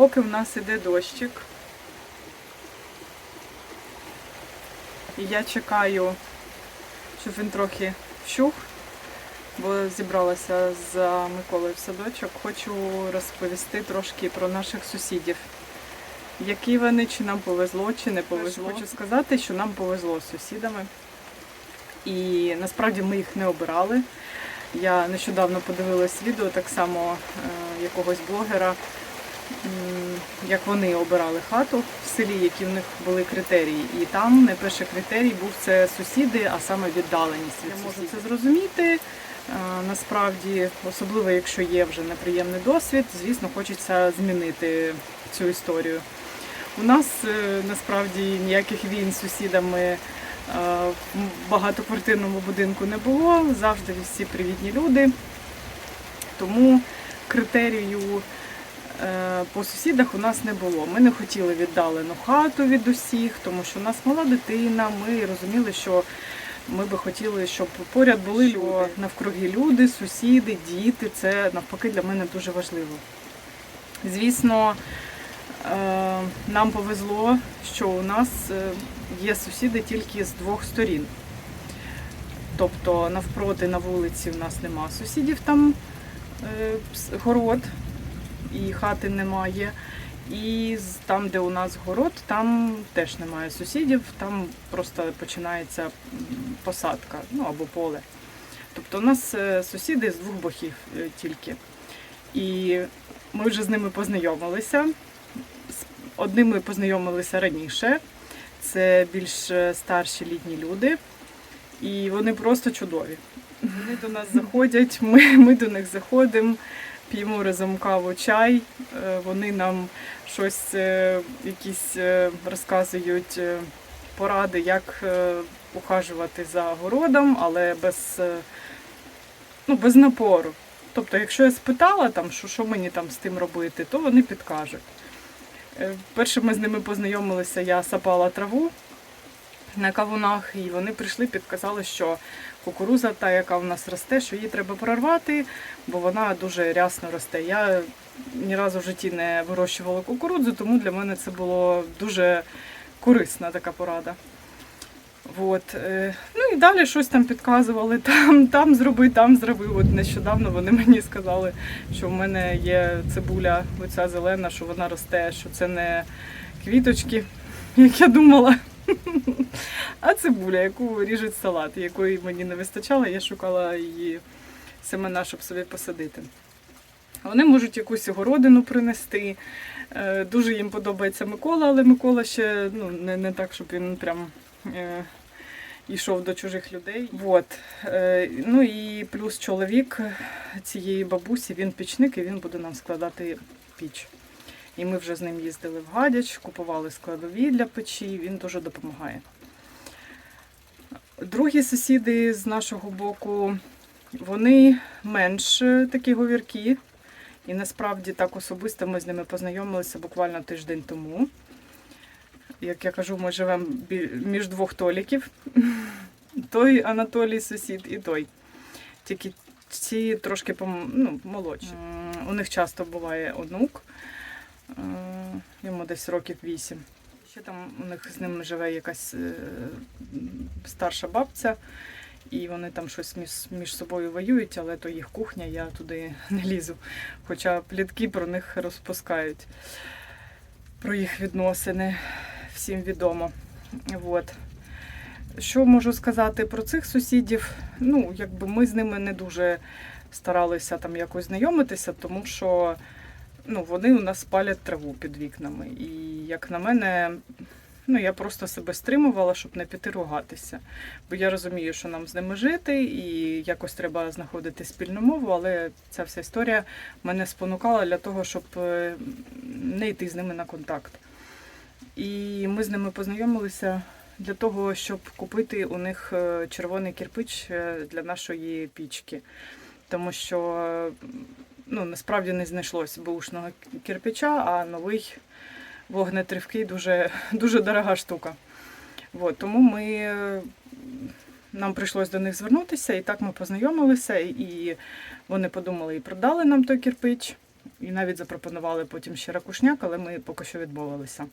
Поки в нас іде дощик, і я чекаю, щоб він трохи вщух, бо зібралася з Миколою в садочок. Хочу розповісти трошки про наших сусідів. Які вони, чи нам повезло, чи не повезло. Хочу сказати, що нам повезло з сусідами. І насправді ми їх не обирали. Я нещодавно подивилась відео так само е, якогось блогера, як вони обирали хату в селі, які в них були критерії. І там найперший критерій був це сусіди, а саме віддаленість. від Я можу це зрозуміти. Е, Насправді, особливо якщо є вже неприємний досвід, звісно, хочеться змінити цю історію. У нас е, насправді ніяких війн з сусідами е, в багатоквартирному будинку не було. Завжди всі привітні люди. Тому критерію по сусідах у нас не було. Ми не хотіли віддалену хату від усіх, тому що у нас мала дитина. Ми розуміли, що ми би хотіли, щоб поряд були люди, навкруги люди, сусіди, діти. Це навпаки для мене дуже важливо. Звісно, е, нам повезло, що у нас е, є сусіди тільки з двох сторін. Тобто навпроти на вулиці в нас нема сусідів, там е, город і хати немає. І там, де у нас город, там теж немає сусідів, там просто починається посадка, ну або поле. Тобто у нас е, сусіди з двох боків е, тільки. І ми вже з ними познайомилися. З одними познайомилися раніше. Це більш е, старші літні люди. І вони просто чудові. Вони до нас заходять, ми, ми до них заходимо, п'ємо разом чай. Е, Вони нам щось, е, якісь е, розказують поради, як ухажувати за городом, але без, ну, без напору. Тобто, якщо я спитала, там, що, що мені там з тим робити, то вони підкажуть. Перше ми з ними познайомилися, я сапала траву на кавунах, і вони прийшли, підказали, що кукуруза, та, яка в нас росте, що її треба прорвати, бо вона дуже рясно росте. Я ні разу в житті не вирощувала кукурудзу, тому для мене це було дуже корисна така порада. От. е, Ну і далі щось там підказували, там, там зроби, там зроби. От нещодавно вони мені сказали, що в мене є цибуля, оця зелена, що вона росте, що це не квіточки, як я думала. А цибуля, яку ріжуть салат, якої мені не вистачало, я шукала її семена, щоб собі посадити. Вони можуть якусь городину принести. Е, Дуже їм подобається Микола, але Микола ще ну, не, не так, щоб він прям е, йшов до чужих людей. Вот. Е, ну і плюс чоловік цієї бабусі, він пічник і він буде нам складати піч. І ми вже з ним їздили в Гадяч, купували складові для печі, він дуже допомагає. Другі сусіди з нашого боку, вони менш е, такі говіркі. І насправді так особисто ми з ними познайомилися буквально тиждень тому. Як я кажу, ми живемо між двох толіків. Той Анатолій сусід і той. Тільки ці трошки пом- ну, молодші. У них часто буває онук, е, йому десь років вісім. Ще там у них з ними живе якась е, старша бабця, і вони там щось між, між собою воюють, але то їх кухня, я туди не лізу. Хоча плітки про них розпускають, про їх відносини всім відомо. От. Що можу сказати про цих сусідів? Ну, якби ми з ними не дуже старалися там якось знайомитися, тому що ну, вони у нас палять траву під вікнами. І як на мене, ну я просто себе стримувала, щоб не піти ругатися. Бо я розумію, що нам з ними жити, і якось треба знаходити спільну мову, але ця вся історія мене спонукала для того, щоб е, не йти з ними на контакт. І ми з ними познайомилися для того, щоб купити у них е, червоний кирпич е, для нашої пічки. Тому що ну, насправді не знайшлося бушного кирпича, а новий вогнетривкий дуже, дуже дорога штука. От, тому ми, нам прийшлось до них звернутися, і так ми познайомилися, і вони подумали і продали нам той кирпич. І навіть запропонували потім ще ракушняк, але ми поки що відмовилися.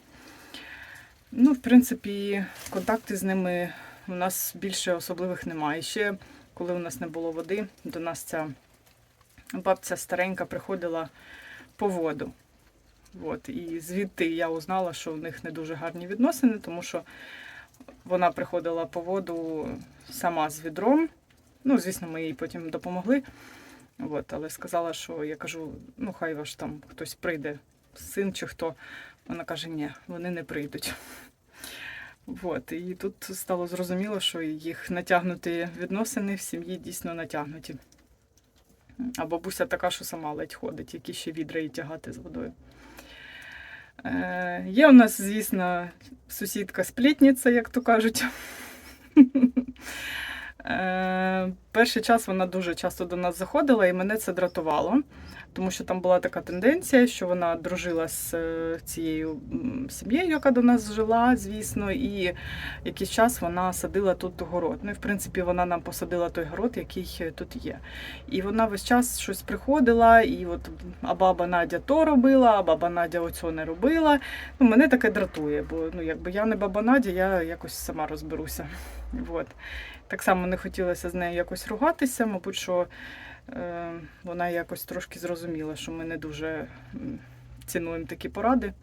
Ну, в принципі, контакти з ними у нас більше особливих немає. Ще коли у нас не було води, до нас ця бабця старенька приходила по воду. От, і звідти я узнала, що у них не дуже гарні відносини, тому що вона приходила по воду сама з відром. Ну, звісно, ми їй потім допомогли. От, але сказала, що я кажу, ну хай ваш там хтось прийде, син чи хто. Вона каже, ні, вони не прийдуть. От, і тут стало зрозуміло, що їх натягнуті відносини в сім'ї дійсно натягнуті. А бабуся така, що сама ледь ходить, які ще відра і тягати з водою. Е, є у нас, звісно, сусідка сплітниця, як то кажуть. Перший час вона дуже часто до нас заходила, і мене це дратувало, тому що там була така тенденція, що вона дружила з е, цією сім'єю, яка до нас жила, звісно, і якийсь час вона садила тут город. Ну і в принципі вона нам посадила той город, який тут є. І вона весь час щось приходила, і от а баба Надя то робила, а баба Надя оцього не робила. Ну, мене таке дратує, бо ну, якби я не баба Надя, я якось сама розберуся. От. Так само не хотілося з нею якось ругатися, мабуть, що е, вона якось трошки зрозуміла, що ми не дуже цінуємо такі поради.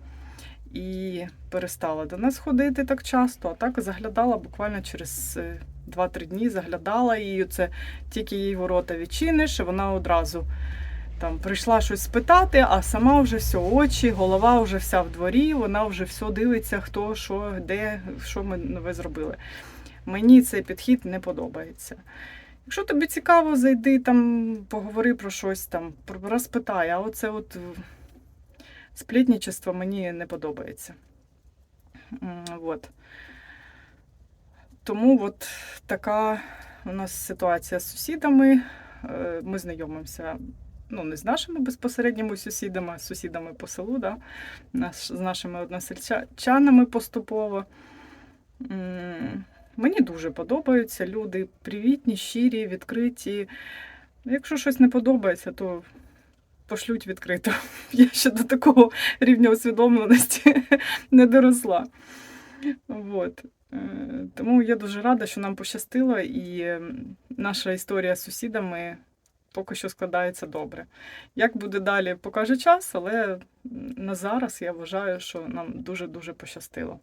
І перестала до нас ходити так часто, а так заглядала буквально через е, 2-3 дні заглядала і це тільки їй ворота відчиниш, і вона одразу там прийшла щось спитати, а сама вже все, очі, голова вже вся в дворі, вона вже все дивиться, хто, що, де, що ми нове зробили. Мені цей підхід не подобається. Якщо тобі цікаво, зайди там, поговори про щось там, розпитай, а оце от е, сплітничество мені не подобається. От. Тому от така у нас ситуація з сусідами. Е, Ми знайомимося ну, не з нашими безпосередніми сусідами, а з сусідами по селу, да? з нашими односельчанами поступово. Мені дуже подобаються люди привітні, щирі, відкриті. Якщо щось не подобається, то пошлють відкрито. Я ще до такого рівня усвідомленості не доросла. От. Е, Тому я дуже рада, що нам пощастило, і наша історія з сусідами поки що складається добре. Як буде далі, покаже час, але на зараз я вважаю, що нам дуже-дуже пощастило.